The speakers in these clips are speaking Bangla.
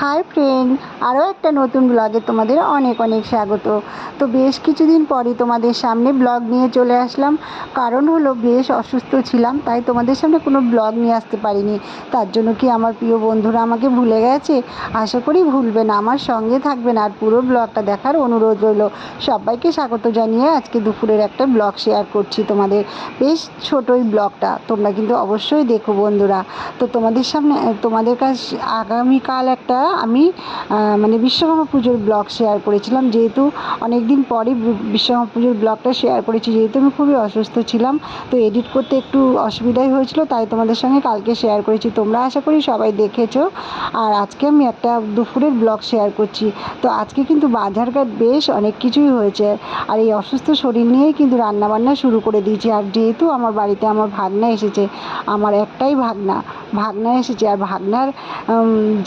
হাই ফ্রেন্ড, আরও একটা নতুন ব্লগে তোমাদের অনেক অনেক স্বাগত। তো বেশ কিছুদিন পরই তোমাদের সামনে ব্লগ নিয়ে চলে আসলাম। কারণ হলো বেশ অসুস্থ ছিলাম, তাই তোমাদের সামনে কোনো ব্লগ নিয়ে আসতে পারিনি। তার জন্য কি আমার প্রিয় বন্ধুরা আমাকে ভুলে গেছে? আশা করি ভুলবে না, আমার সঙ্গে থাকবে না। আর পুরো ব্লগটা দেখার অনুরোধ রইল। সবাইকে স্বাগত জানিয়ে আজকে দুপুরের একটা ব্লগ শেয়ার করছি তোমাদের। বেশ ছোটোই ব্লগটা, তোমরা কিন্তু অবশ্যই দেখো বন্ধুরা। তো তোমাদের সামনে, তোমাদের কাছে আগামীকাল একটা আমি মানে বিশ্বকর্মা পুজোর ব্লগ শেয়ার করেছিলাম। যেহেতু অনেক দিন পরে বিশ্বকর্মা পুজোর ব্লগটা শেয়ার করেছি, যেহেতু আমি খুবই অসুস্থ ছিলাম, তো এডিট করতে একটু অসুবিধাই হয়েছিল, তাই তোমাদের সঙ্গে কালকে শেয়ার করেছি। তোমরা আশা করি সবাই দেখেছ। আর আজকে আমি একটা দুপুরের ব্লগ শেয়ার করছি। তো আজকে কিন্তু বাজারঘাট বেশ অনেক কিছুই হয়েছে। আর এই অসুস্থ শরীর নিয়েই কিন্তু রান্নাবান্না শুরু করে দিয়েছি। আর যেহেতু আমার বাড়িতে আমার ভাগনা এসেছে, আমার একটাই ভাগনা ভাগনা এসেছে আর ভাগনার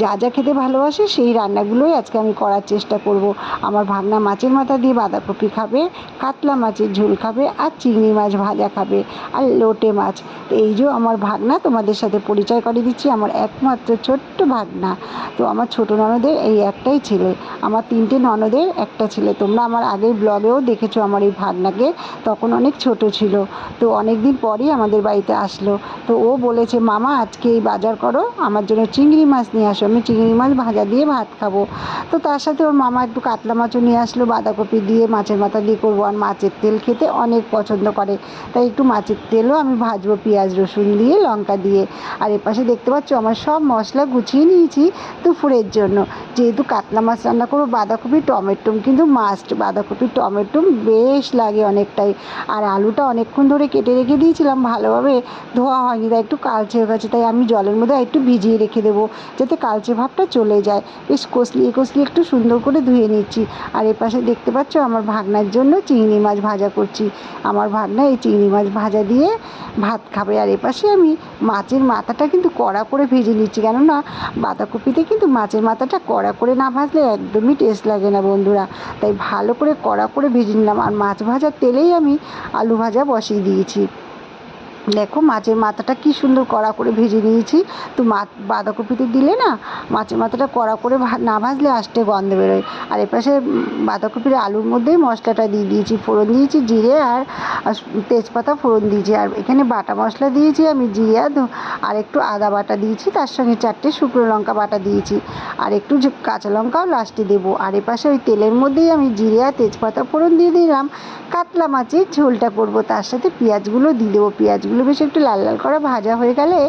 যা যা খেতে ভালোবাসে সেই রান্নাগুলোই আজকে আমি করার চেষ্টা করব। আমার ভাগনা মাছের মাথা দিয়ে বাঁধাকপি খাবে, কাতলা মাছের ঝোল খাবে আর চিংড়ি মাছ ভাজা খাবে আর লোটে মাছ। তো এই যে আমার ভাগনা তোমাদের সাথে পরিচয় করে দিচ্ছি, আমার একমাত্র ছোট্ট ভাগনা তো আমার ছোট ননদের এই একটাই ছেলে, আমার তিনটে ননদের, একটা ছেলে। তোমরা আমার আগের ব্লগেও দেখেছ আমার এই ভাগনাকে তখন অনেক ছোট ছিল। তো অনেক দিন পরই আমাদের বাড়িতে আসলো। তো ও বলেছে, মামা, আজকে এই বাজার করো, আমার জন্য চিংড়ি মাছ নিয়ে আসো, আমি চিংড়ি মাছ ভাজা দিয়ে ভাত খাব। তো তার সাথে ওর মামা একটু কাতলা মাছও নিয়ে আসলো, বাঁধাকপি দিয়ে, মাছের মাথা দিয়ে করব। আর মাছের তেল খেতে অনেক পছন্দ করে, তাই একটু মাছের তেলও আমি ভাজবো, পেঁয়াজ, রসুন দিয়ে, লঙ্কা দিয়ে। আর এপাশে দেখতে পাচ্ছ, আমার সব মশলা গুছিয়ে নিয়েছি দুপুরের জন্য। যেহেতু কাতলা মাছ রান্না করব, বাঁধাকপি টমেটোম কিন্তু মাস্ট বাঁধাকপি, টমেটো বেশ লাগে অনেকটাই। আর আলুটা অনেকক্ষণ ধরে কেটে রেখে দিয়েছিলাম, ভালোভাবে ধোয়া হয়নি, তাই একটু কালচে হয়ে গেছে, তাই আমি জলের মধ্যে একটু ভিজিয়ে রেখে দেবো, যাতে কালচে ভাবটা চলে যায়। বেশ কষলিয়ে কষলিয়ে একটু সুন্দর করে ধুয়ে নিচ্ছি। আর এপাশে দেখতে পাচ্ছ আমার ভাগনার জন্য চিংড়ি মাছ ভাজা করছি। আমার ভাগনা এই চিংড়ি মাছ ভাজা দিয়ে ভাত খাবে। আর এপাশে আমি মাছের মাথাটা কিন্তু কড়া করে ভেজে নিচ্ছি। কেননা বাঁধাকপিতে কিন্তু মাছের মাথাটা কড়া করে না ভাজলে একদমই টেস্ট লাগে না বন্ধুরা। তাই ভালো করে কড়া করে ভেজে নিলাম। আর মাছ ভাজার তেলেই আমি আলু ভাজা বসিয়ে দিয়েছি। দেখো মাছের মাথাটা কি সুন্দর কড়া করে ভেজে নিয়েছি। তো মা বাঁধাকপিতে দিলে না মাছের মাথাটা কড়া করে না ভাজলে আষ্টে গন্ধ বেরোয়। আর এপাশে বাঁধাকপির আলুর মধ্যেই মশলাটা দিয়ে দিয়েছি। ফোড়ন দিয়েছি জিরে আর তেজপাতা ফোড়ন দিয়েছি। আর এখানে বাটা মশলা দিয়েছি আমি জিরে আর একটু আদা বাটা দিয়েছি। তার সঙ্গে চারটে শুকনো লঙ্কা বাটা দিয়েছি। আর একটু কাঁচা লঙ্কাও লাস্টে দেবো। আর এপাশে ওই তেলের মধ্যেই আমি জিরে আর তেজপাতা ফোড়ন দিয়ে দিলাম। কাতলা মাছের ঝোলটা করব। তার সাথে পেঁয়াজগুলো দিয়ে দেবো। পেঁয়াজগুলো বেশ একটু লাল লাল করে ভাজা হয়ে গেলে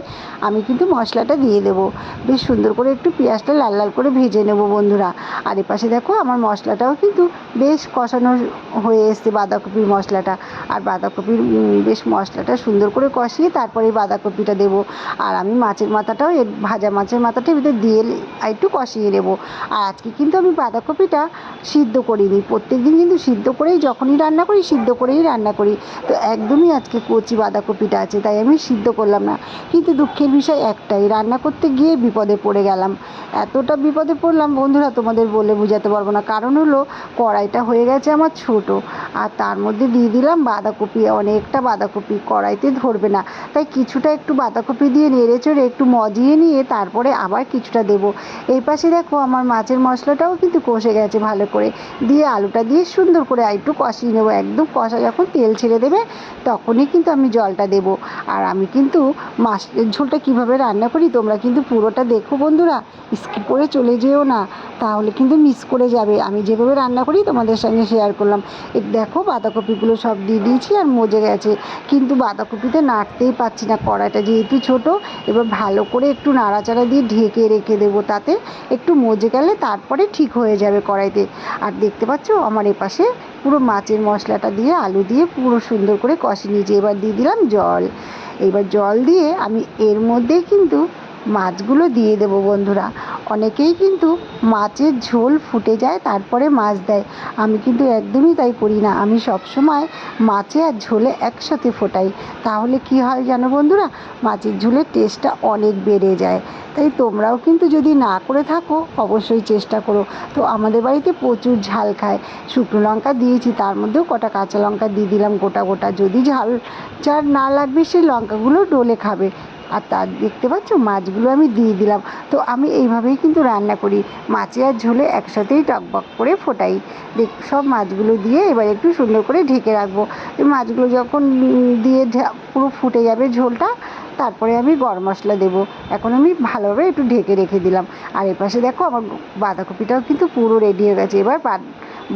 আমি কিন্তু মশলাটা দিয়ে দেবো। বেশ সুন্দর করে একটু পেঁয়াজটা লাল লাল করে ভেজে নেব বন্ধুরা। আর এপাশে দেখো আমার মশলাটাও কিন্তু বেশ কষানো হয়ে এসছে বাঁধাকপির মশলাটা। আর বাঁধাকপির বেশ মশলাটা সুন্দর করে কষিয়ে তারপরে বাঁধাকপিটা দেবো। আর আমি মাছের মাথাটাও এর, ভাজা মাছের মাথাটা ভিতরে দিয়ে একটু কষিয়ে নেব। আর আজকে কিন্তু আমি বাঁধাকপিটা সিদ্ধ করিনি। প্রত্যেক দিন কিন্তু সিদ্ধ করেই, যখনই রান্না করি, সিদ্ধ করেই রান্না করি। তো একদমই আজকে কচি বাঁধাকপিটা। আছে, তাই আমি সিদ্ধ করলাম না। কিন্তু দুঃখের বিষয় একটাই, রান্না করতে গিয়ে বিপদে পড়ে গেলাম। এতটা বিপদে পড়লাম, বন্ধুরা, তোমাদের বলে বোঝাতে পারব না। কারণ হলো, কড়াইটা হয়ে গেছে আমার ছোট। আর তার মধ্যে দিয়ে দিলাম বাঁধাকপি, অনেকটা বাঁধাকপি। কড়াইতে ধরবে না। তাই কিছুটা একটু বাঁধাকপি দিয়ে নেড়ে চড়ে একটু মজিয়ে নিয়ে তারপরে আবার কিছুটা দেবো। এই পাশে দেখো, আমার মাছের মশলাটাও কিন্তু কষে গেছে ভালো করে। দিয়ে আলুটা দিয়ে সুন্দর করে একটু কষিয়ে নেব। একদম কষা যখন তেল ছেড়ে দেবে, তখনই কিন্তু আমি জলটা দেবো। আর আমি কিন্তু মাছের ঝোলটা কীভাবে রান্না করি, তোমরা কিন্তু পুরোটা দেখো বন্ধুরা। স্কিপ করে চলে যেও না, তাহলে কিন্তু মিস করে যাবে। আমি যেভাবে রান্না করি, তোমাদের সঙ্গে শেয়ার করলাম। দেখো বাঁধাকপিগুলো সব দিয়ে দিয়েছি আর মজে গেছে। কিন্তু বাঁধাকপিতে নাড়তেই পাচ্ছি না, কড়াইটা যেহেতু ছোট, এবার ভালো করে একটু নাড়াচাড়া দিয়ে ঢেকে রেখে দেবো তাতে। একটু মজে গেলে তারপরে ঠিক হয়ে যাবে কড়াইতে। আর দেখতে পাচ্ছ, আমার এপাশে পুরো মাছের মশলাটা দিয়ে, আলু দিয়ে পুরো সুন্দর করে কষে নিয়েছি। এবার দিয়ে দিলাম জল। এবার জল দিয়ে আমি এর মধ্যেই কিন্তু মাছগুলো দিয়ে দেবো বন্ধুরা। অনেকেই কিন্তু মাছের ঝোল ফুটে যায়, তারপরে মাছ দেয়। আমি কিন্তু একদমই তাই করি না। আমি সবসময় মাছে আর ঝোলে একসাথে ফোটাই। তাহলে কি হয় জানো বন্ধুরা? মাছের ঝোলের টেস্টটা অনেক বেড়ে যায়। তাই তোমরাও কিন্তু যদি না করে থাকো, অবশ্যই চেষ্টা করো। তো আমাদের বাড়িতে প্রচুর ঝাল খায়। শুকনো লঙ্কা দিয়েছি, তার মধ্যেও কটা কাঁচা লঙ্কা দিয়ে দিলাম গোটা গোটা। যদি ঝাল যার না লাগবে, সেই লঙ্কাগুলো ডলে খাবে। আর তার দেখতে পাচ্ছ, মাছগুলো আমি দিয়ে দিলাম। তো আমি এইভাবেই কিন্তু রান্না করি। মাছে আর ঝোলে একসাথেই টকবক করে ফোটাই। দেখ, সব মাছগুলো দিয়ে এবার একটু সুন্দর করে ঢেকে রাখব। মাছগুলো যখন দিয়ে পুরো ফুটে যাবে ঝোলটা, তারপরে আমি গরম মশলা দেবো। এখন আমি ভালোভাবে একটু ঢেকে রেখে দিলাম। আর এপাশে দেখো, আমার বাঁধাকপিটাও কিন্তু পুরো রেডি হয়ে গেছে। এবার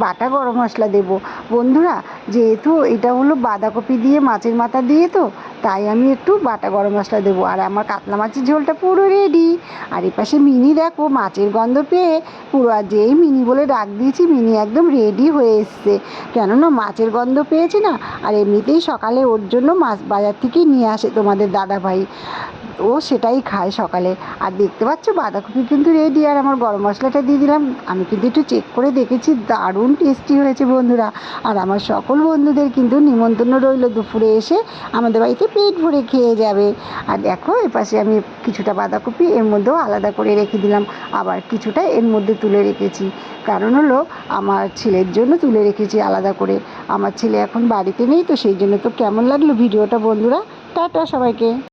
বাটা গরম মশলা দেবো। বন্ধুরা, যেহেতু এটা হলো বাঁধাকপি দিয়ে, মাছের মাথা দিয়ে তো, তাই আমি একটু বাটা গরম মশলা দেবো। আর আমার কাতলা মাছের ঝোলটা পুরো রেডি আর এপাশে মিনি দেখো, মাছের গন্ধ পেয়ে পুরো আর যেই মিনি বলে ডাক দিয়েছি, মিনি একদম রেডি হয়ে এসছে। কেননা মাছের গন্ধ পেয়েছে না, আর এমনিতেই সকালে ওর জন্য মাছ বাজার থেকে নিয়ে আসে তোমাদের দাদা ভাই ও সেটাই খায় সকালে। আর দেখতে পাচ্ছ, বাঁধাকপি কিন্তু রেডি আর আমার গরম মশলাটা দিয়ে দিলাম। আমি কিন্তু একটু চেক করে দেখেছি, দারুণ টেস্টি হয়েছে বন্ধুরা। আর আমার সকল বন্ধুদের কিন্তু নিমন্ত্রণ রইল দুপুরে এসে, আমাদের বাড়িতে পেট ভরে খেয়ে যাবে। আর দেখো এপাশে আমি কিছুটা বাঁধাকপি, এর মধ্যেও আলাদা করে রেখে দিলাম। আবার কিছুটা এর মধ্যে তুলে রেখেছি। কারণ হলো, আমার ছেলের জন্য তুলে রেখেছি আলাদা করে। আমার ছেলে এখন বাড়িতে নেই, তো সেই জন্য তো কেমন লাগল ভিডিওটা বন্ধুরা? টাটা সবাইকে।